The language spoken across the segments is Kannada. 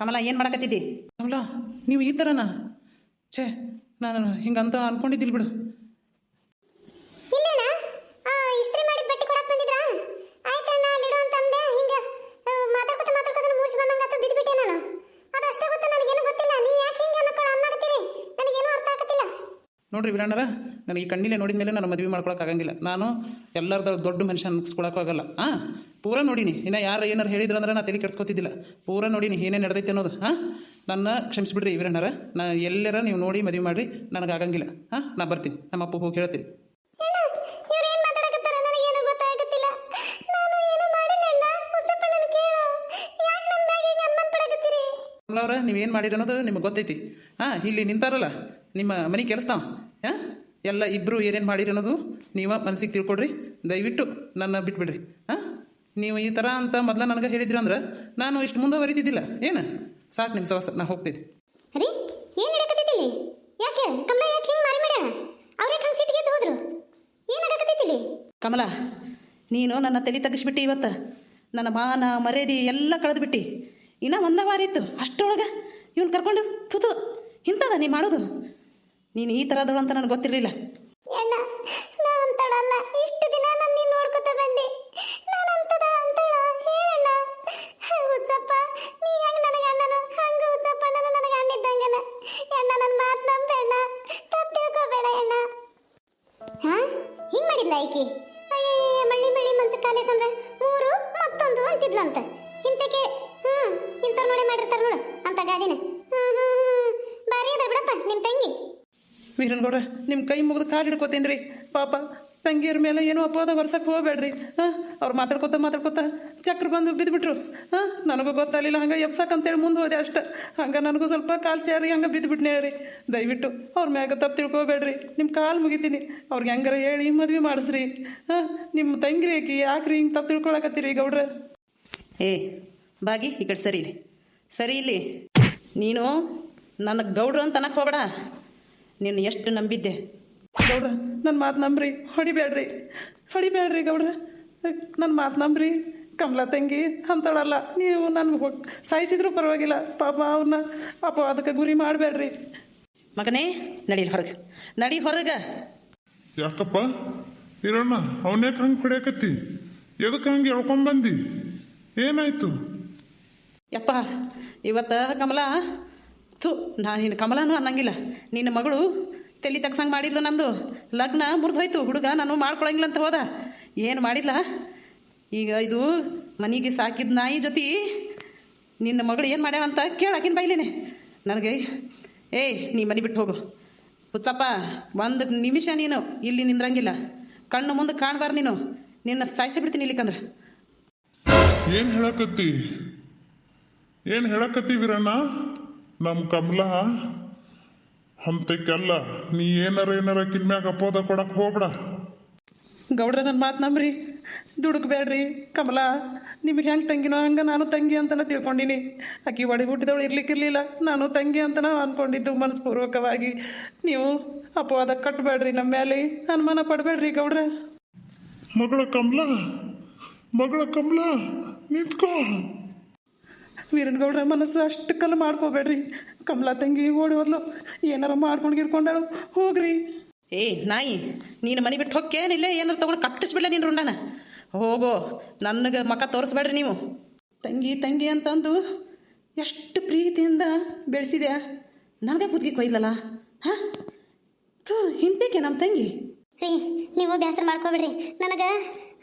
ಕಮಲ ಏನು ಮಾಡಕತ್ತಿದ್ದಿ? ಕಮಲಾ ನೀವು ಈ ಥರನಾ ಛೇ ನಾನು ಹಿಂಗಂತ ಅನ್ಕೊಂಡಿದ್ದಿಲ್ಲ ಬಿಡು ಇಲ್ಲಣ್ಣ ಆ ಇಸ್ತ್ರಿ ಮಾಡಿದ ಬಟ್ಟೆ ಕೊಡಕ್ ಬಂದಿದ್ರಾ ಆಯ್ತಣ್ಣ ಅಲ್ಲಿಡು ಅಂತ ಅಂದೆ ಹಿಂಗ ಆ, ಮಾತಾಡ್ಕೊತ ಮಾತಾಡ್ಕೊತ ಮೂರ್ಛೆ ಬಂದಂಗ ಆತು ಬಿದ್ಬಿಟ್ಟೆ ನಾನು ಅದು ಅಷ್ಟೇ ಗೊತ್ತು ನನಗೇನು ಗೊತ್ತಿಲ್ಲ ನೀವು ಯಾಕೆ ಹಿಂಗೆ ಅನ್ನಕೊಳ್ಳ ಅನ್ನಕತ್ತೀರಿ ನನಗೇನು ಅರ್ಥ ಆಗತ್ತಿಲ್ಲ ನೋಡ್ರಿ ವೀರಣ್ಣರ ನನಗೆ ಈ ಕಣ್ಣಿಲೆ ನೋಡಿದ ಮೇಲೆ ನಾನು ಮದುವೆ ಮಾಡ್ಕೊಳಕ್ಕಾಗಂಗಿಲ್ಲ ನಾನು ಎಲ್ಲರದ ದೊಡ್ಡ ಮನುಷ್ಯ ಅನ್ಸ್ಕೊಳಕ್ಕಾಗಲ್ಲ ಹಾಂ ಪೂರ ನೋಡೀನಿ. ಇನ್ನು ಯಾರು ಏನಾರು ಹೇಳಿದ್ರು ಅಂದ್ರೆ ನಾನು ತಲೆ ಕೆಡ್ಸ್ಕೊತಿದ್ದಿಲ್ಲ. ಪೂರ ನೋಡೀನಿ ಏನೇ ನಡೆದೈತೆ ಅನ್ನೋದು. ಹಾಂ ನನ್ನ ಕ್ಷಮಿಸ್ಬಿಡ್ರಿ ವೀರಣ್ಣರ ನಾ ಎಲ್ಲರ ನೀವು ನೋಡಿ ಮದುವೆ ಮಾಡಿರಿ ನನಗೆ ಆಗಂಗಿಲ್ಲ. ಹಾಂ ನಾ ಬರ್ತೀನಿ. ನಮ್ಮ ಅಪ್ಪ ಹೋಗಿ ಹೇಳ್ತೀನಿ. ಅವ್ರ ನೀವೇನು ಮಾಡಿರಿ ಅನ್ನೋದು ನಿಮಗೆ ಗೊತ್ತೈತಿ. ಹಾಂ ಇಲ್ಲಿ ನಿಂತಾರಲ್ಲ. ನಿಮ್ಮ ಮನೆ ಕೆಲಸತಾವ ಹಾಂ? ಎಲ್ಲ ಇಬ್ಬರು ಏನೇನು ಮಾಡಿರಿ ಅನ್ನೋದು ನೀವು ಮನಸ್ಸಿಗೆ ತಿಳ್ಕೊಡ್ರಿ. ದಯವಿಟ್ಟು ನನ್ನ ಬಿಟ್ಬಿಡ್ರಿ. ಹಾಂ? ನೀವು ಈ ಥರ ಅಂತ ಮೊದಲ ನನಗೆ ಹೇಳಿದ್ರಿ ಅಂದ್ರೆ ನಾನು ಇಷ್ಟು ಮುಂದುವರಿತಿದ್ದಿಲ್ಲ ಏನು? ಸಾಕು ನಿಮ್ಮ ಸವಾಸ ನಾ ಹೋಗ್ತೀನಿ ರೀ ಏನ್ ಯಾಕೆ? ಕಮಲ ಯಾಕೆ ಹಿಂಗೆ ಮಾರಿ ಮಾಡ್ಯಾಳ? ಅವ್ರೇ ಹಂಗೆ ಸಿಟ್ಟಿಗೆ ಎದ್ದು ಹೋದ್ರು? ಏನ್ ಕಮಲ ನೀನು ನನ್ನ ತಲೆ ತೆಗಿಸ್ಬಿಟ್ಟು ಇವತ್ತು. ನನ್ನ ಮಾನ ಮರ್ಯಾದೆ ಎಲ್ಲ ಕಳೆದ್ಬಿಟ್ಟು. ಇನ್ನೂ ಒಂದ ವಾರ ಇತ್ತು. ಅಷ್ಟೊಳಗೆ ಇವ್ನು ಕರ್ಕೊಂಡು ತುತು. ಇಂಥದ ನೀ ಮಾಡೋದು? ನೀನು ಈ ಥರದಳು ಅಂತ ನನಗೆ ಗೊತ್ತಿರಲಿಲ್ಲ. ಅಣ್ಣ ನಾ ಅಂತಳಲ್ಲ ಇಷ್ಟು ದಿನ ನಾನು ನೀನು ನೋಡ್ಕೊತ ಬಂದೆ. ನಾನು ಅಂತದ ಅಂತಳ. ಹೇಳಣ್ಣ. ಹುಚ್ಚಪ್ಪ ನೀ ಹೆಂಗ್ ನನಗೆ ಅಣ್ಣನು? ಹಂಗ ಹುಚ್ಚಪ್ಪ ಅಣ್ಣನು ನನಗೆ ಅಣ್ಣಿದ್ದಂಗನ. ಅಣ್ಣ ನನ್ನ ಮಾತು ನಂಬೇಣ್ಣ ತಪ್ಪು ತಿಳ್ಕೊಬೇಡ ಅಣ್ಣ. ಹಾ? ಹಿಂಗ್ ಮಾಡಿದ್ಲ ಆಯ್ಕೆ? ಅಯ್ಯಯ್ಯ ಮಳ್ಳಿ ಮಳ್ಳಿ ಅಂದ್ರೆ ಮೂರು ಮತ್ತೊಂದು ಅಂತಿದ್ಲಂತ. ಇಂತಕ್ಕೆ ಹ್ಮ್ ಇಂಥವ್ರು ನೋಡಿ ಮಾಡಿರ್ತಾರ ನೋಡು. ಅಂತ ಗಾದಿನ ಹ್ಮ್ ಹ್ಮ್ ಹ್ಮ್ ಬಾರಿ ಅದ ಬಿಡಪ್ಪ ನಿಮ್ ತಂಗಿ ವೀರನ್ಗೌಡ್ರ ನಿಮ್ಮ ಕೈ ಮುಗಿದು ಕಾಲು ಹಿಡ್ಕೋತೀನಿ ರೀ ಪಾಪ, ತಂಗಿಯರ ಮೇಲೆ ಏನೋ ಅಪವಾದ ವರ್ಷಕ್ಕೆ ಹೋಗ್ಬೇಡ್ರಿ. ಹಾಂ? ಅವ್ರು ಮಾತಾಡ್ಕೊತ ಮಾತಾಡ್ಕೊತ ಚಕ್ರ ಬಂದು ಬಿದ್ದುಬಿಟ್ರು ಹಾಂ? ನನಗೂ ಗೊತ್ತಾಗಲಿಲ್ಲ, ಹಂಗೆ ಎಬ್ಸಕ್ಕಂತೇಳಿ ಮುಂದೆ ಹೋದೆ ಅಷ್ಟೆ. ಹಂಗೆ ನನಗೂ ಸ್ವಲ್ಪ ಕಾಲು ಸೇರಿ ಹಂಗೆ ಬಿದ್ದುಬಿಟ್ನೆ ರೀ. ದಯವಿಟ್ಟು ಅವ್ರ ಮ್ಯಾಗ ತಪ್ಪು ತಿಳ್ಕೊಬೇಡ್ರಿ. ನಿಮ್ಮ ಕಾಲು ಮುಗಿತೀನಿ. ಅವ್ರಿಗೆ ಹೆಂಗಾರ ಹೇಳಿ ಮದ್ವೆ ಮಾಡಿಸ್ರಿ. ಹಾಂ? ನಿಮ್ಮ ತಂಗಿರಿ ಆಕಿ ಯಾಕ್ರಿ ಹಿಂಗೆ ತಪ್ಪು ತಿಳ್ಕೊಳಕತ್ತೀರಿ ಗೌಡ್ರ? ಏ, ಬಾಗಿ, ಈ ಕಡೆ ಸರಿ ಸರಿ ಇಲ್ಲಿ. ನೀನು ನನಗೆ ಗೌಡ್ರು ಅಂತ ಅನ್ನಕ್ಕೆ ಹೋಗಬೇಡ. ನೀನು ಎಷ್ಟು ನಂಬಿದ್ದೆ? ಗೌಡ್ರ ನನ್ನ ಮಾತು ನಂಬ್ರಿ ಹೊಡಿಬೇಡ್ರಿ. ಹೊಡಿಬೇಡ್ರಿ ಗೌಡ್ರ. ನನ್ನ ಮಾತು ನಂಬ್ರಿ ಕಮಲ ತಂಗಿ ಅಂತಳಲ್ಲ ನೀವು ನನ್ನ ಸಾಯಿಸಿದ್ರು ಪರವಾಗಿಲ್ಲ. ಪಾಪ ಅವ್ರನ್ನ ಪಾಪ ಅದಕ್ಕೆ ಗುರಿ ಮಾಡಬೇಡ್ರಿ. ಮಗನೇ ನಡಿ ಹೊರಗೆ. ನಡಿ ಹೊರಗೆ. ಯಾಕಪ್ಪ? ಇರೋಣ ಅವನೇ ಹಂಗೆ ಹೊಡ್ಯಾಕತ್ತಿ. ಎದಕ್ಕೆ ಹಂಗೆ ಎಳ್ಕೊಂಬಂದಿ ಏನಾಯ್ತು? ಯಪ್ಪ ಇವತ್ತು ಕಮಲ ಥು ನಾನು ನಿನ್ನ ಕಮಲನೂ ಅನ್ನಂಗಿಲ್ಲ. ನಿನ್ನ ಮಗಳು ತಲೆ ತಗ್ಸಂಗೆ ಮಾಡಿದ್ಲು ನಂದು. ಲಗ್ನ ಮುರಿದೋಯ್ತು ಹುಡುಗ ನಾನು ಮಾಡ್ಕೊಳಂಗಿಲ್ಲ ಅಂತ ಹೋದ. ಏನು ಮಾಡಿಲ್ಲ ಈಗ ಇದು ಮನೆಗೆ ಸಾಕಿದ ನಾಯಿ ಜೊತೆ ನಿನ್ನ ಮಗಳು ಏನು ಮಾಡ್ಯಾವಂತ ಕೇಳಾಕಿನ ಬೈಲೇನೆ. ನನಗೆ, ಏಯ್, ನೀ ಮನೆ ಬಿಟ್ಟು ಹೋಗು. ಹುಚ್ಚಪ್ಪ, ಒಂದು ನಿಮಿಷ ನೀನು ಇಲ್ಲಿ ನಿಂದ್ರಂಗಿಲ್ಲ. ಕಣ್ಣು ಮುಂದೆ ಕಾಣಬಾರ್ದು ನೀನು. ನಿನ್ನ ಸಾಯಿಸಿ ಬಿಡ್ತೀನಿ ಇಲ್ಲಿಕಂದ್ರೆ. ಏನು ಹೇಳಕತ್ತಿ? ಏನು ಹೇಳಕತ್ತಿ ವೀರಣ್ಣ? ನಮ್ಮ ಕಮಲ ಹಂತಕ್ಕೆಲ್ಲ ನೀ ಏನಾರ ಏನಾರ ಕಿನ್ಮ್ಯಾಗ ಅಪೋದ ಕೊಡಕ್ಕೆ ಹೋಗ್ಬೇಡ. ಗೌಡ್ರ ನನ್ನ ಮಾತು ನಂಬ್ರಿ? ದುಡುಕ್ಬೇಡ್ರಿ. ಕಮಲ ನಿಮಗೆ ಹೆಂಗೆ ತಂಗಿನೋ ಹಂಗೆ ನಾನು ತಂಗಿ ಅಂತನ ತಿಳ್ಕೊಂಡಿನಿ. ಆಕಿ ಒಡಿ ಹುಟ್ಟಿದವಳು ಇರ್ಲಿಕ್ಕಿರ್ಲಿಲ್ಲ ನಾನು ತಂಗಿ ಅಂತನ ಅಂದ್ಕೊಂಡಿದ್ದು ಮನಸ್ಪೂರ್ವಕವಾಗಿ. ನೀವು ಅಪವಾದ ಕಟ್ಟಬೇಡ್ರಿ ನಮ್ಮ ಮೇಲೆ ಅನುಮಾನ ಪಡಬೇಡ್ರಿ ಗೌಡ್ರ. ಮಗಳ ಕಮಲ ಮಗಳ ಕಮಲ ನಿಂತ್ಕೋ. ವೀರನ್ಗೌಡ್ರ ಮನಸ್ಸು ಅಷ್ಟು ಕಲ್ಲು ಮಾಡ್ಕೋಬೇಡ್ರಿ. ಕಮಲಾ ತಂಗಿ ಓಡಿ ಹೋದ್ಲು. ಏನಾರ ಮಾಡ್ಕೊಂಡು ಗಿಡ್ಕೊಂಡಳು. ಹೋಗ್ರಿ. ಏ ನಾಯಿ ನೀನು ಮನೆ ಬಿಟ್ಟು ಹೋಗ್ಕೇನಿಲ್ಲ ಏನಾರು ತಗೊಂಡು ಕಟ್ಟಿಸ್ಬಿಡ್ಲ ನೀನು ರುಂಡನ? ಹೋಗೋ ನನಗೆ ಮಕ ತೋರಿಸ್ಬೇಡ್ರಿ ನೀವು. ತಂಗಿ ತಂಗಿ ಅಂತಂದು ಎಷ್ಟು ಪ್ರೀತಿಯಿಂದ ಬೆಳೆಸಿದೆ ನನಗೆ ಬುದ್ಗಿ ಕೊಯ್ದಲ್ಲ ಹಾಂ? ಥೂ ಹಿಂದಕ್ಕೆ ನಮ್ಮ ತಂಗಿ. ರೀ ನೀವು ಬೇಸರ ಮಾಡ್ಕೋಬೇಡ್ರಿ. ನನಗೆ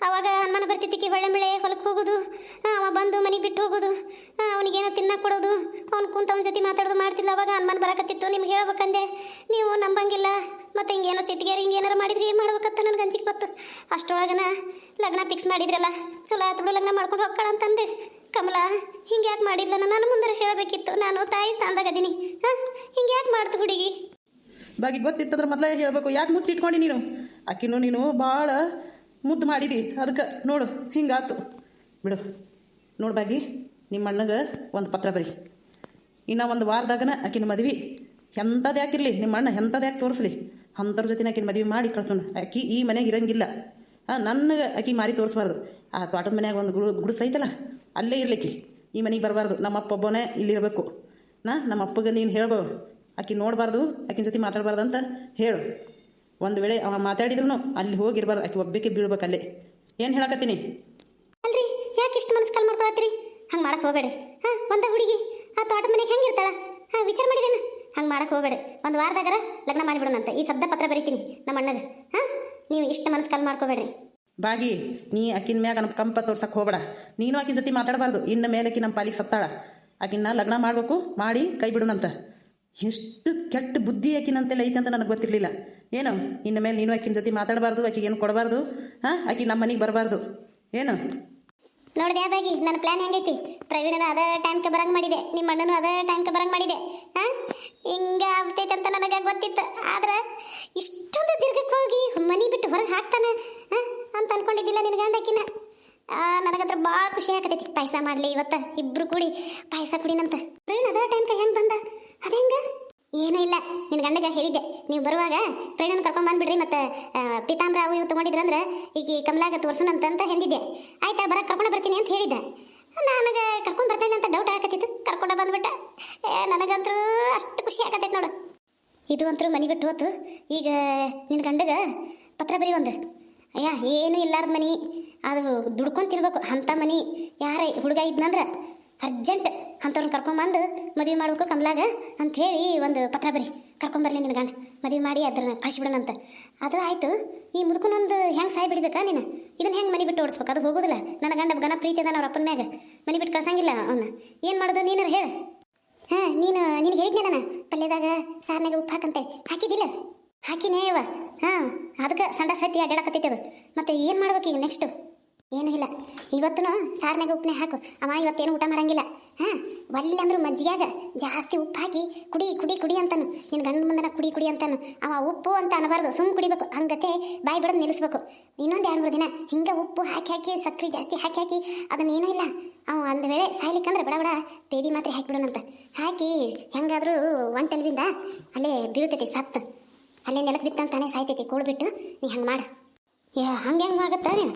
ಅವಾಗ ಅನುಮಾನ ಬರ್ತಿದ್ದಕ್ಕೆ ಹೊಳ್ಳೆ ಮಳೆ ಹೊಲಕ್ಕೆ ಹೋಗೋದು. ಅವ ಬಂದು ಮನೆಗೆ ಬಿಟ್ಟು ಹೋಗೋದು. ಅವನಿಗೇನೋ ತಿನ್ನಕ್ಕೆ ಕೊಡೋದು. ಅವ್ನು ಕುಂತ ಅವನ ಜೊತೆ ಮಾತಾಡೋದು ಮಾಡ್ತಿಲ್ಲ ಅವಾಗ ಅನುಮಾನ ಬರಕತ್ತಿತ್ತು. ನಿಮ್ಗೆ ಹೇಳ್ಬೇಕಂದೆ. ನೀವು ನಂಬಂಗಿಲ್ಲ. ಮತ್ತೆ ಹಿಂಗೇನೋ ಸಿಟ್ಟಿಗೆ ಹಿಂಗೇನಾರು ಮಾಡಿದ್ರಿ ಏನು ಮಾಡ್ಬೇಕಂತ ನನಗೆ ಅಂಜಿಕೆ ಬತ್ತು ಅಷ್ಟೊಳಗನ ಲಗ್ನ ಫಿಕ್ಸ್ ಮಾಡಿದ್ರಲ್ಲ. ಚಲೋ ಆಯ್ತು ಬಿಡು, ಲಗ್ನ ಮಾಡ್ಕೊಂಡು ಹೋಗ್ಕಳ ಅಂತಂದೆ. ಕಮಲ ಹಿಂಗೆ ಯಾಕೆ ಮಾಡಿದ್ಲ ನಾನು ಮುಂದೆ ಹೇಳಬೇಕಿತ್ತು. ನಾನು ತಾಯಿ ಸ್ಥಾನದಾಗ ಅದೀನಿ. ಹಾಂ? ಹಿಂಗೆ ಯಾಕೆ ಮಾಡ್ತು ಹುಡುಗಿ? ಬಾಗಿ ಗೊತ್ತಿತ್ತಂದ್ರೆ ಮೊದಲೇ ಹೇಳಬೇಕು. ಯಾಕೆ ಮುಚ್ಚಿಟ್ಕೊಂಡು ನೀನು? ಆಕಿನೂ ನೀನು ಭಾಳ ಮುದ್ದು ಮಾಡಿದಿ ಅದಕ್ಕೆ ನೋಡು, ಹಿಂಗಾತು. ಬಿಡು. ನೋಡು ಬಾಗಿ, ನಿಮ್ಮ ಅಣ್ಣಗೆ ಒಂದು ಪತ್ರ ಬರಿ. ಇನ್ನು ಒಂದು ವಾರದಾಗನ ಆಕಿನ ಮದ್ವೆ. ಎಂಥದ್ದು ಯಾಕಿರಲಿ ನಿಮ್ಮ ಅಣ್ಣ ಎಂಥದ್ದು ಯಾಕೆ ತೋರಿಸ್ಲಿ. ಅಂಥವ್ರ ಜೊತೆ ಆಕಿನ ಮದುವೆ ಮಾಡಿ ಕಳ್ಸೋಣ. ಆಕಿ ಈ ಮನೆಗೆ ಇರಂಗಿಲ್ಲ. ಹಾಂ ನನಗೆ ಆಕಿ ಮಾರಿ ತೋರಿಸ್ಬಾರ್ದು. ಆ ತೋಟದ ಮನ್ಯಾಗ ಒಂದು ಗುಡು, ಗುಡಿಸ್ ಐತಲ್ಲ, ಅಲ್ಲೇ ಇರಲಿಕ್ಕೆ. ಈ ಮನೆಗೆ ಬರಬಾರ್ದು. ನಮ್ಮ ಅಪ್ಪ ಒಬ್ಬನೇ ಇಲ್ಲಿರಬೇಕು. ನಾ ನಮ್ಮ ಅಪ್ಪಗೆ ನೀನು ಹೇಳ್ಬೋ. ಆಕಿ ನೋಡಬಾರ್ದು, ಆಕಿನ ಜೊತೆ ಮಾತಾಡಬಾರ್ದು ಅಂತ ಹೇಳು. ಒಂದು ವೇಳೆ ಅವ ಮಾತಾಡಿದ್ರು ಅಲ್ಲಿ ಹೋಗಿರ್ಬಾರ್ದು ಆಕೆ ಒಬ್ಬಕ್ಕೆ ಬೀಳ್ಬೇಕು ಅಲ್ಲಿ. ಏನು ಹೇಳಕತ್ತೀನಿ? ಅಲ್ರಿ ಯಾಕೆ ಇಷ್ಟು ಮನಸ್ಸು ಕಾಲ್ ಮಾಡ್ಕೊಳತ್ರಿ ಹಂಗೆ ಮಾಡಕ್ ಹೋಗ್ಬೇಡ್ರಿ. ಹಾ ಒಂದ ಹುಡುಗಿ ಆ ತೋಟದ ಮನೆಗೆ ಹೆಂಗಿರ್ತಾಳ ಹಾ ವಿಚಾರ ಮಾಡಿರೇನ? ಹಂಗೆ ಮಾಡಕ್ ಹೋಗ್ಬೇಡ್ರಿ. ಒಂದು ವಾರದಾಗರ ಲಗ್ನ ಮಾಡಿಬಿಡೋಣಂತ. ಈ ಸದ್ದ ಪತ್ರ ಬರಿತೀನಿ ನಮ್ಮ ಅಣ್ಣಗೆ. ಹಾ ನೀವು ಇಷ್ಟು ಮನಸ್ಸು ಕಾಲ್ ಮಾಡ್ಕೋಬೇಡ್ರಿ. ಬಾಗಿ ನೀ ಆಕಿನ ಮ್ಯಾಗ ನಮ್ಮ ಕಂಪ ತೋರ್ಸಕ್ಕೆ ಹೋಗಬೇಡ. ನೀನು ಆಕಿನ ಜೊತೆ ಮಾತಾಡಬಾರ್ದು. ಇನ್ನು ಮೇಲಕ್ಕಿ ನಮ್ಮ ಪಾಲಿಗೆ ಸತ್ತಾಳ. ಅಕ್ಕಿನ ಲಗ್ನ ಮಾಡಬೇಕು ಮಾಡಿ ಕೈ ಬಿಡೋಣಂತ. ಎಷ್ಟು ಕೆಟ್ಟ ಬುದ್ಧಿ ಆಕಿನಂತೆಲ್ಲ ಐತಂತ ನನಗೆ ಗೊತ್ತಿರಲಿಲ್ಲ. ಏನು? ಇನ್ನು ಮೇಲೆ ನೀನು ಆಕಿನ ಜೊತೆ ಮಾತಾಡಬಾರ್ದು, ಆಕಿಗೆ ಏನು ಕೊಡಬಾರ್ದು? ಹಾಂ? ಆಕಿ ನಮ್ಮ ಮನೆಗೆ ಬರಬಾರ್ದು. ಏನು? ನೋಡಿದೆ ಅದಾಗಿ ನನ್ನ ಪ್ಲಾನ್ ಹೆಂಗೈತಿ? ಪ್ರವೀಣನ ಅದ ಟೈಮ್ಗೆ ಬರಂಗ್ ಮಾಡಿದೆ ನಿಮ್ಮ ಅಣ್ಣನು ಟೈಮ್ ಟೈಮ್ಗೆ ಬರಂಗ್ ಮಾಡಿದೆ. ಹಾ? ಹಿಂಗ ಆಗ್ತೈತೆ ಅಂತ ನನಗೆ ಗೊತ್ತಿತ್ತು. ಆದ್ರೆ ಇಷ್ಟೊಂದು ದೀರ್ಘಕ್ಕೆ ಹೋಗಿ ಮನೆ ಬಿಟ್ಟು ಹೊರಗೆ ಹಾಕ್ತಾನೆ, ಹಾಂ? ಅಂತ ಅನ್ಕೊಂಡಿದ್ದಿಲ್ಲ ನಿನ್ನ ಗಂಡಕ್ಕಿನ ನನಗತ್ರ ಭಾಳ ಖುಷಿ ಆಗತೈತಿ. ಪಾಯಸ ಮಾಡಲಿ ಇವತ್ತು, ಇಬ್ರು ಕೂಡಿ ಪಾಯಸ ಕುಡಿನಂತ. ಪ್ರವೀಣ್ ಟೈಮ್ ಟೈಮ್ಗೆ ಹೆಂಗೆ ಬಂದ? ಅದ ಹೆಂಗ ಏನೂ ಇಲ್ಲ. ನಿನ್ನ ಗಂಡಗ ಹೇಳಿದ್ದೆ. ನೀವು ಬರುವಾಗ ಫ್ರೆಂಡನ್ನು ಕರ್ಕೊಂಡ್ ಬಂದ್ಬಿಡ್ರಿ ಮತ್ತೆ ಪಿತಾಂಬ್ರ ಅವು ಇವು ತೊಗೊಂಡಿದ್ರಂದ್ರೆ ಈಗ ಕಮಲಾಗ ತೋರ್ಸೋಣಂತ ಅಂತ ಎಂದಿದ್ದೆ ಆಯ್ತಾ, ಬರ, ಕರ್ಕೊಂಡು ಬರ್ತೀನಿ ಅಂತ ಹೇಳಿದ್ದೆ. ನನಗೆ ಕರ್ಕೊಂಡು ಬರ್ತಾನೆ ಅಂತ ಡೌಟ್ ಆಗತ್ತಿತ್ತು ಕರ್ಕೊಂಡು ಬಂದ್ಬಿಟ್ಟೆ. ಏ ನನಗಂತೂ ಅಷ್ಟು ಖುಷಿ ಆಗತ್ತೈತೆ ನೋಡು. ಇದು ಅಂತರೂ ಮನೆ ಬಿಟ್ಟು ಹೋತು. ಈಗ ನಿನ್ನ ಗಂಡಗ ಪತ್ರ ಬರೀ ಒಂದು. ಅಯ್ಯ, ಏನೂ ಇಲ್ಲಾರ್ದ ಮನೆ. ಅದು ದುಡ್ಕೊಂಡು ತಿನ್ಬೇಕು. ಅಂಥ ಮನೆ. ಯಾರ ಹುಡುಗ ಇದ್ನಂದ್ರೆ ಅರ್ಜೆಂಟ್. ಅಂಥವ್ರನ್ನ ಕರ್ಕೊಂಬಂದು ಮದುವೆ ಮಾಡ್ಬೇಕು ಕಮಲಾಗ ಅಂತ ಹೇಳಿ ಒಂದು ಪತ್ರ ಬರಿ. ಕರ್ಕೊಂಬರ್ಲಿ ನಿನ್ನ ಗಂಡ. ಮದುವೆ ಮಾಡಿ ಅದನ್ನ ಕಳಿಸ್ಬಿಡೋಣಂತ. ಅದು ಆಯ್ತು. ಈ ಮುದುಕನೊಂದು ಹೆಂಗೆ ಸಾಯಿ ಬಿಡ್ಬೇಕಾ ನೀನು? ಇದನ್ನ ಹೆಂಗೆ ಮನೆ ಬಿಟ್ಟು ಓಡಿಸ್ಬೇಕು? ಅದು ಹೋಗೋದಿಲ್ಲ. ನನ್ನ ಗಂಡ ಗನ ಪ್ರೀತಿ ಅದಾನ ಅವ್ರ ಅಪ್ಪನ ಮ್ಯಾಗ. ಮನೆ ಬಿಟ್ಟು ಕಳ್ಸಂಗಿಲ್ಲ ಅವನ್ನ ಏನು ಮಾಡೋದು ನೀನಾರು ಹೇಳು. ಹಾಂ, ನೀನು ನೀನು ಹೇಳಿದ್ನಲ್ಲ ಪಲ್ಯದಾಗ ಸಾರ್ನಾಗ ಉಪ್ಪು ಹಾಕಂತೇಳಿ. ಹಾಕಿದಿಲ್ಲ ಹಾಕಿನೇ ಇವ. ಹಾಂ, ಅದಕ್ಕೆ ಸಂಡ ಸತಿ ಅಡ್ಡಾಡಕತ್ತೈತೆ ಅದು. ಮತ್ತೆ ಏನು ಮಾಡ್ಬೇಕು ಈಗ ನೆಕ್ಸ್ಟು ಏನೂ ಇಲ್ಲ. ಇವತ್ತು ಸಾರ್ನಾಗ ಉಪ್ಪನೇ ಹಾಕು. ಅವ ಇವತ್ತೇನು ಊಟ ಮಾಡಂಗಿಲ್ಲ. ಹಾ ಒಳ್ಳೆ ಅಂದ್ರು ಮಜ್ಜಿಗ್ಯಾಗ ಜಾಸ್ತಿ ಉಪ್ಪು ಹಾಕಿ ಕುಡಿ ಕುಡಿ ಕುಡಿ ಅಂತಾನು. ನಿನ್ನ ಗಂಡ ಮುಂದನ ಕುಡಿ ಕುಡಿ ಅಂತಾನು. ಅವ ಉಪ್ಪು ಅಂತ ಅನ್ನಬಾರ್ದು ಸುಮ್ ಕುಡಿಬೇಕು. ಹಂಗತೆ ಬಾಯಿ ಬಿಡೋದು ನಿಲ್ಲಿಸ್ಬೇಕು ಇನ್ನೊಂದು ಎರಡು, ಮೂರು ದಿನ ಹಿಂಗೆ ಉಪ್ಪು ಹಾಕಿ ಹಾಕಿ ಸಕ್ಕರೆ ಜಾಸ್ತಿ ಹಾಕಿ ಹಾಕಿ ಅದನ್ನೇನೂ ಇಲ್ಲ. ಅವ ಅಂದ ವೇಳೆ ಸಾಯ್ಲಿಕ್ಕಂದ್ರೆ ಬಡ ಬಡ, ಪೇದಿ ಮಾತ್ರೆ ಹಾಕಿಬಿಡೋಣಂತ ಹಾಕಿ ಹೆಂಗಾದ್ರೂ ಒಂಟೆಲ್ವಿಂದ ಅಲ್ಲೇ ಬೀಳ್ತೈತಿ ಸತ್ತು. ಅಲ್ಲೇ ನೆಲಕ್ಕೆ ಬಿತ್ತಂತಾನೆ ಸಾಯ್ತೈತಿ, ಕೂಡ್ಬಿಟ್ಟು ನೀ ಹಂಗೆ ಮಾಡು. ಹಂಗೆ ಹೆಂಗೆ ಆಗುತ್ತಾ ನೀನು?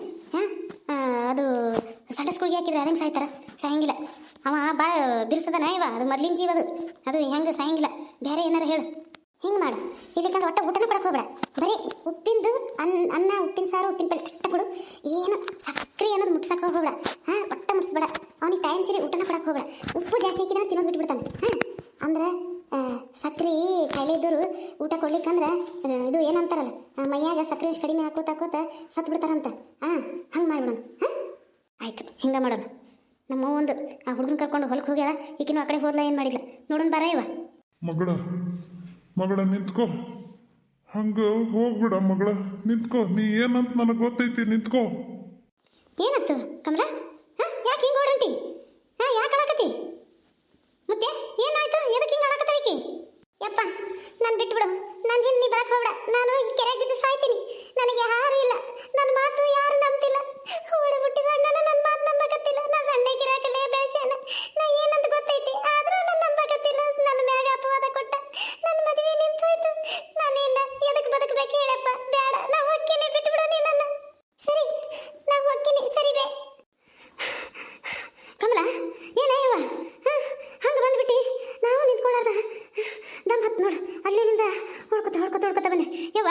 ಅದು ಸಂಡಸ್ಗುಳಿಗೆ ಹಾಕಿದ್ರೆ ಅದಂಗೆ ಸಾಯ್ತಾರ? ಸಾಯಂಗಿಲ್ಲ. ಅವ ಭಾಳ ಬಿರ್ಸದನ ಇವ, ಅದು ಮೊದ್ಲಿನ ಜೀವ ಅದು. ಹೆಂಗೆ ಸಾಯಂಗಿಲ್ಲ. ಬೇರೆ ಏನಾರು ಹೇಳು. ಹಿಂಗೆ ಮಾಡು. ಇಲ್ಲಿಕಂದ್ರೆ ಒಟ್ಟ ಊಟನ ಕೊಡಕ್ಕೆ ಹೋಗ್ಬೇಡ. ಬರೀ ಉಪ್ಪಿಂದು ಅನ್ನ ಅನ್ನ, ಉಪ್ಪಿನ ಸಾರು, ಉಪ್ಪಿನ ಪಲ್ಲೆ ಕೊಡು ಏನು ಸಕ್ಕರೆ ಅನ್ನೋದು ಮುಟ್ಸಕ್ಕೆ ಹೋಗ್ಬೇಡ. ಹಾಂ, ಒಟ್ಟ ಮುಟ್ಸ್ಬೇಡ. ಅವ್ನಿಗೆ ಟೈಮ್ ಸರಿ ಊಟನ ಕೊಡಕ್ಕೆ ಹೋಗ್ಬೇಡ. ಉಪ್ಪು ಜಾಸ್ತಿ ಹಾಕಿದ್ರೆ ತಿನ್ನೋದು ಬಿಟ್ಬಿಡ್ತಾನೆ. ಹಾಂ, ಅಂದ್ರೆ ಸಕ್ರೆ ಕಾಯಿಲೆ ಇದ್ದವರು ಊಟ ಕೊಡ್ಲಿಕ್ಕಂದ್ರೆ ಇದು ಏನಂತಾರಲ್ಲ ಮೈಯಾಗ ಸಕ್ಕರೆ ಇಷ್ಟು ಕಡಿಮೆ ಹಾಕೋತ ಹಾಕೋತ ಸತ್ ಬಿಡ್ತಾರಂತ. ಹಾಂ ಹಂಗೆ ಮಾಡ್ಬಿಡೋಣ ಹಾಂ? ಆಯ್ತು ಹಿಂಗೆ ಮಾಡೋಣ. ನಮ್ಮ ಒಂದು ಆ ಹುಡುಗನ ಕರ್ಕೊಂಡು ಹೊಲಕ್ಕೆ ಹೋಗ್ಯಾಳ ಈಕಿನ ಆ ಕಡೆ ಹೋದ್ಲ ಏನು ಮಾಡಿಲ್ಲ ನೋಡೋಣ ಬರ ಇವ. ಮಗಳ ಮಗಳ ನಿಂತ್ಕೋ. ಹಂಗೆ ಹೋಗ್ಬಿಡ ಮಗಳ ನಿಂತ್ಕೋ. ನೀ ಏನಂತ ನನಗೆ ಗೊತ್ತೈತಿ ನಿಂತ್ಕೋ. ಏನಾಯ್ತು ಕಮಲ? ಹಾಂ? ಯಾಕೆ ಹಿಂಗೆ ಓಡಂಟಿ ಹಾಂ ಯಾಕೆ ಆಡಕತ್ತಿ ಮತ್ತೆ ಏನಾಯ್ತು ಎದಕ್ಕೆ ಹಿಂಗೆ ಆಡಕತ್ತಾಳಿಕಿ ಯಪ್ಪ, ನಾನು ಬಿಟ್ಬಿಡು. ನನ್ನ ಹಿಂದೆ ನೀ ಬರಕ್ಕೆ ನಾನು ಈ ಕೆರೆಗೆ ಬಿದ್ದು ಸಾಯ್ತೀನಿ. ನನಗೆ ಯಾರು ಇಲ್ಲ. ನನ್ನ ಮಾತು ಯಾರು ನಂಬ್ತಿಲ್ಲ. ಓಡಿಬಿಟ್ಟಿದ ಅಣ್ಣನ ನನ್ನ ಮಾತು ನಂಬಕತ್ತಿಲ್ಲ. ನಾನು ನಾ ಸಣ್ಣಕ್ಕಿರಾಕಲ್ಲೇ ಬೆಳೆಸ್ಯಾನ ನಾ ಏನಂತ ಗೊತ್ತೈತಿ ಆದ್ರೂ ನನ್ನ ನಂಬಕತ್ತಿಲ್ಲ ನನ್ನ ಮ್ಯಾಗ ಅಪವಾದ ಕೊಟ್ಟ ನನ್ನ ಮದುವೆ ನಿಂತು ಹೋಯ್ತು ನಾನೇನ ಎದಕ್ಕೆ ಬದುಕಬೇಕು ಹೇಳಪ್ಪ ಬೇಡ ನಾ ಹೋಗ್ತೀನಿ ಬಿಟ್ಬಿಡು ನೀ ನನ್ನ ಸರಿ ನಾ ಹೋಗ್ತೀನಿ ಸರಿ ಬೇ ಕಮಲ ಏನ ಇವ ಹಂಗೆ ಬಂದ್ಬಿಟ್ಟು ನಾವು ನಿಂತ್ಕೊಳ್ಳಾರ್ದ ದಮ್ ಹತ್ತು ನೋಡು ಅಲ್ಲಿನಿಂದ ಹೊಡ್ಕೊತ ಹೊಡ್ಕೊತ ಹೊಡ್ಕೊತ ಬಂದೆ ಯವ್ವ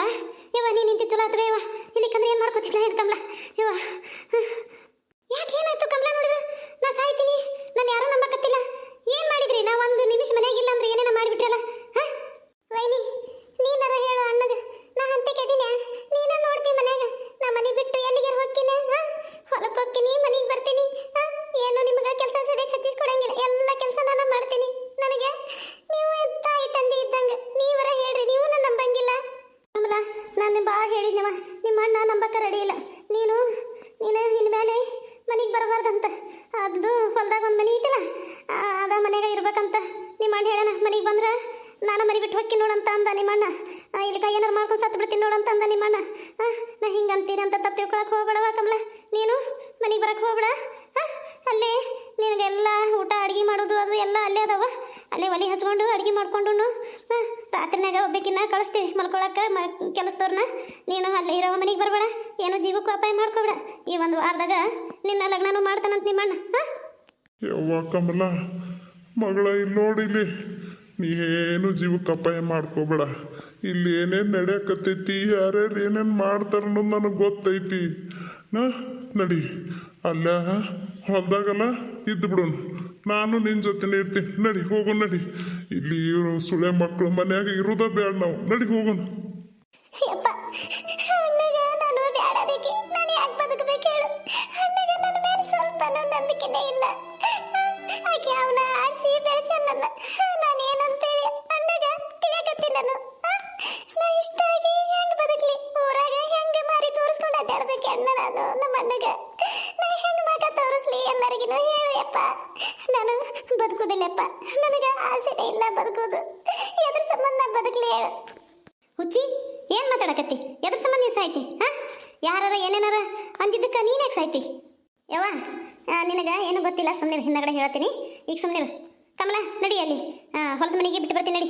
ಯವ್ವ ನೀನು ನಿಂತಿ ಚಲೋ ಆತವೆ ಯವ್ವ ಇಲ್ಲಿಕಂದ್ರೆ ಏನು ಮಾಡ್ಕೊತಿಲ್ಲ ಏನು ಕಮಲ ಯವ್ವ ಯಾಕೆ ಏನಾಯ್ತು ಕಮಲ ನೋಡಿದ್ರೆ ನಾ ಸಾಯ್ತೀನಿ ನಾನು ಯಾರೂ ನಂಬಕತ್ತಿಲ್ಲ ಏನು ಮಾಡಿದ್ರಿ ನಾ ಒಂದು ನಿಮಿಷ ಮನೆಯಾಗಿಲ್ಲ ಅಂದ್ರೆ ಏನೇನ ಮಾಡಿಬಿಟ್ರಲ್ಲ ಹಾಂ ವೈನಿ ನೀನಾರ ಹೇಳು ಅಣ್ಣಗ ನಾ ಹಂತಕ್ಕೆ ಅದೀನಿ ನೀನ ನೋಡ್ತಿ ಮನ್ಯಾಗ ನಾ ಮನೆ ಬಿಟ್ಟು ಎಲ್ಲಿಗೆ ಹೋಗ್ತೀನಿ ಹಾಂ ಹೊಲಕ್ಕೆ ಹೋಗ್ತೀನಿ ಮನೆಗೆ ಬರ್ತೀನಿ ಹಾಂ ಏನು ನಿಮಗೆ ಕೆಲಸ ಸರಿಯಾಗಿ ಹಚ್ಚಿಸ್ಕೊಡಂಗಿಲ್ಲ ಎಲ್ಲ ಕೆಲಸ ನಾನು ಮಾಡ್ತೀನಿ ನನಗೆ ನೀವು ತಾಯಿ ತಂದೆ ಇದ್ದಂಗೆ ನೀವರ ಹೇಳ್ರಿ ನೀವು ನನ್ನ ನಂಬಂಗಿಲ್ಲ ಕಮಲ ನಾನು ಭಾಳ ಹೇಳಿದ್ನವ, ನಿಮ್ಮ ಅಣ್ಣ ನಂಬಕ್ಕೆ ರೆಡಿ ಇಲ್ಲ. ನೀನು ನೀನು ಇನ್ಮೇಲೆ ಮನೆಗೆ ಬರಬಾರ್ದಂತ. ಅದು ಹೊಲ್ದಾಗ ಒಂದು ಮನೆ ಐತಿಲ್ಲ ಅದ ಮನೆಯಾಗ ಇರ್ಬೇಕಂತ. ನಿಮ್ಮ ಅಣ್ಣ ಹೇಳೋಣ ಮನೆಗೆ ಬಂದ್ರೆ ನಾನು ಮನೆ ಬಿಟ್ಟು ಹೋಗಿ ನೋಡಂತ ಅಂದ ನಿಮ್ಮ ಅಣ್ಣ. ಇಲ್ಲಿಗ ಏನಾರು ಮಾಡ್ಕೊಂಡು ಸತ್ತು ಬಿಡ್ತೀನಿ ನೋಡಂತ ಅಂದ ನಿಮ್ಮ ಅಣ್ಣ. ನಾ ಹಿಂಗೆ ಅಂತೀನಿ ಅಂತ ತಪ್ಪು ತಿಳ್ಕೊಳಕ್ಕೆ ಹೋಗ್ಬೇಡವ ಕಮಲ. ನೀನು ಮನೆಗೆ ಬರಕ್ಕೆ ಹೋಗ್ಬೇಡ. ಅಲ್ಲೇ ನಿನಗೆಲ್ಲ ಊಟ ಅಡುಗೆ ಮಾಡೋದು ಅದು ಎಲ್ಲ ಅಲ್ಲೇ ಅದಾವ. ಅಲ್ಲೇ ಒಲೆ ಹಚ್ಕೊಂಡು, ಅಡುಗೆ ಮಾಡ್ಕೊಂಡು ರಾತ್ರಿನಾಗ ಒಬ್ಬಕಿನ್ನ ಕಳಿಸ್ತೀವಿ ಮಲ್ಕೊಳಕ್ಕೆ ಮ, ಕೆಲಸದವ್ರನ್ನ. ನೀನು ಅಲ್ಲೇ ಇರೋ ಮನೆಗೆ ಬರಬೇಡ, ಏನು ಜೀವಕ್ಕೂ ಅಪಾಯ ಮಾಡ್ಕೊಬೇಡ. ಈ ಒಂದು ವಾರದಾಗ ನಿನ್ನ ಲಗ್ನನೂ ಮಾಡ್ತಾನಂತ ನಿಮ್ಮಣ್ಣ ಯವ್ವ ಕಮಲ, ಮಗಳ ಇಲ್ಲಿ ನೋಡಿಲಿ ನೀ ಏನು ಜೀವಕ್ಕೆ ಅಪಾಯ ಮಾಡ್ಕೋಬೇಡ. ಇಲ್ಲಿ ಏನೇನು ನಡೆಯಕತ್ತೈತಿ, ಯಾರ್ಯಾರು ಏನೇನು ಮಾಡ್ತಾರ ನನಗೆ ಗೊತ್ತೈತಿ. ನಾ, ನಡಿ. ಅಲ್ಲ, ಹೊಲ್ದಾಗಲ್ಲ ಇದ್ದು ಬಿಡೋನು ನಾನು ನಿನ್ನ ಜೊತೆನೇ ಇರ್ತೀನಿ. ನಡಿ, ಹೋಗು, ನಡಿ. ಇಲ್ಲಿ ಇರೋ ಸುಳೆ ಮಕ್ಕಳು ಮನೆಯಾಗ ಇರೋದ ಬೇಡ ನಾವು. ನಡಿ, ಹೋಗೋಣ. ನಾನು ಬದುಕುದಿಲ್ಲಪ್ಪ ನನಗೆ ಆಸೆನೇ ಇಲ್ಲ ಬದುಕುದು ಎದ್ರ ಸಂಬಂಧ ಬದುಕಲಿ ಹೇಳು. ಹುಚ್ಚಿ, ಏನು ಮಾತಾಡಕತ್ತಿ? ಎದ್ರ ಸಂಬಂಧ ಸಾಯ್ತಿ, ಹಾ? ಯಾರಾರ ಏನೇನಾರ ಅಂದಿದ್ದಕ್ಕೆ ನೀನೇ ಸಾಯ್ತಿ? ಯವ್ವ ನಿನಗ ಏನು ಗೊತ್ತಿಲ್ಲ ಸುಮ್ಮನೆ ಹಿಂದಗಡೆ ಹೇಳ್ತೀನಿ ಈಗ ಸುಮ್ಮನೆ ಕಮಲ, ನಡಿ ಅಲ್ಲಿ. ಹೊಲದ ಮನೆಗೆ ಬಿಟ್ಟು ಬರ್ತೀನಿ, ನಡಿ.